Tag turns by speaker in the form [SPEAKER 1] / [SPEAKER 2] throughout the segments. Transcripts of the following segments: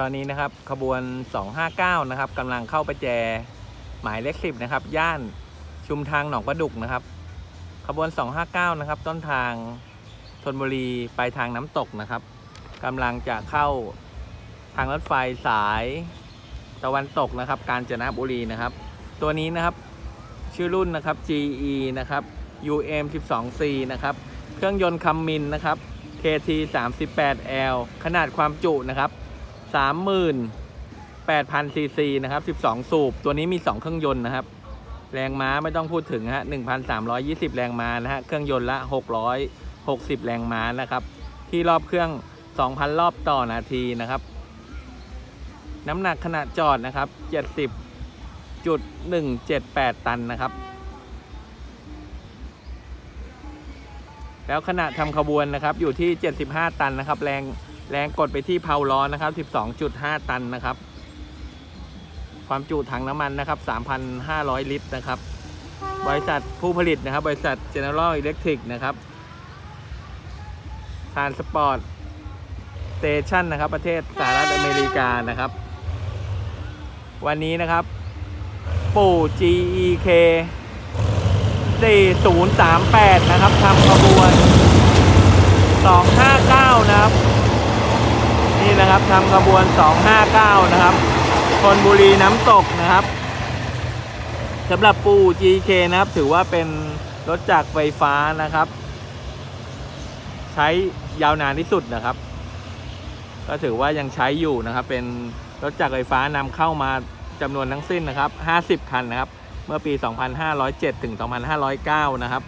[SPEAKER 1] ตอนนี้นะครับขบวน 259 นะครับกำลังเข้าประแจหมายเลข10นะครับ ย่านชุมทางหนองประดุกนะครับ ขบวน 259 นะครับ ต้นทางธนบุรีไปทางน้ำตกนะครับกำลังจะเข้าทางรถไฟสายตะวันตกนะครับ กาญจนบุรีนะครับ ตัวนี้นะครับชื่อรุ่นนะครับ GE นะครับ UM 12C นะครับ เครื่องยนต์คัมมินนะครับ KT 38L ขนาดความจุนะครับ 38,000ซีซีนะครับ12 สูบ ตัวนี้มี 2 เครื่องยนต์นะครับ แรงม้าไม่ต้องพูดถึงฮะ1,320 แรงม้านะฮะ เครื่องยนต์ละ 660 แรงม้านะครับ ที่รอบเครื่อง 2,000 รอบต่อนาทีนะครับ น้ำหนักขณะจอดนะครับ 70.178 ตันนะครับ แล้วขณะทำขบวนนะครับอยู่ที่ 75 ตันนะครับ แรง แรงกดไปที่เพาล้อนะครับ 12.5 ตันนะครับ ความจุถังน้ำมันนะครับ 3,500 ลิตรนะครับ บริษัทผู้ผลิตนะครับ บริษัท General Electric นะครับ Transport Station นะครับ ประเทศสหรัฐอเมริกานะครับ วันนี้นะครับ ปู่ GEK 4038 นะครับทำขบวน 259 นะครับ นี่นะครับทำขบวน 259 นะครับธนบุรีน้ำตกนะครับสำหรับปู GK นะครับ ถือว่าเป็นรถจักรไฟฟ้านะครับ ใช้ยาวนานที่สุดนะครับ ก็ถือว่ายังใช้อยู่นะครับ เป็นรถจักรไฟฟ้านำเข้ามาจำนวนทั้งสิ้นนะครับ 50 คันนะครับ เมื่อปี 2507 ถึง 2509 นะครับ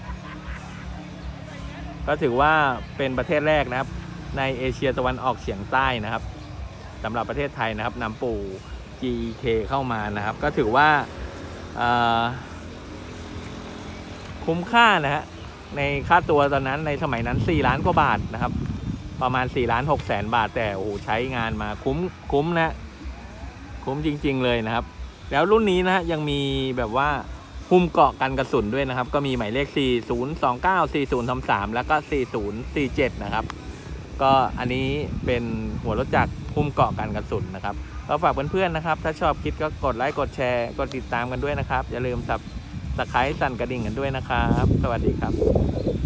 [SPEAKER 1] ก็ถือว่าเป็นประเทศแรกนะครับ ในเอเชียตะวันออกเฉียงใต้นะครับสำหรับประเทศไทยนะครับนำปู่ GK เข้ามานะครับ ก็ถือว่าคุ้มค่านะฮะในค่าตัวตอนนั้นในสมัยนั้น 4 ล้านกว่าบาทนะครับ ประมาณ 4 ล้าน6แสนบาท แต่โอ้โหใช้งานมาคุ้มคุ้มนะคุ้มจริง ๆ เลยนะครับ แล้วรุ่นนี้นะฮะยังมีแบบว่าหุ้มเกาะกันกระสุนด้วยนะครับ ก็มีหมายเลข 4029 4033 แล้วก็ 4047 นะครับ ก็อันนี้เป็นหัวรถจักรหุ้มเกาะกันกระสุนนะครับก็ฝากเพื่อนๆนะครับ ถ้าชอบคลิปก็กดไลค์กดแชร์กดติดตามกันด้วยนะครับ อย่าลืมสับสไครต์สั่นกระดิ่งกันด้วยนะครับ สวัสดีครับ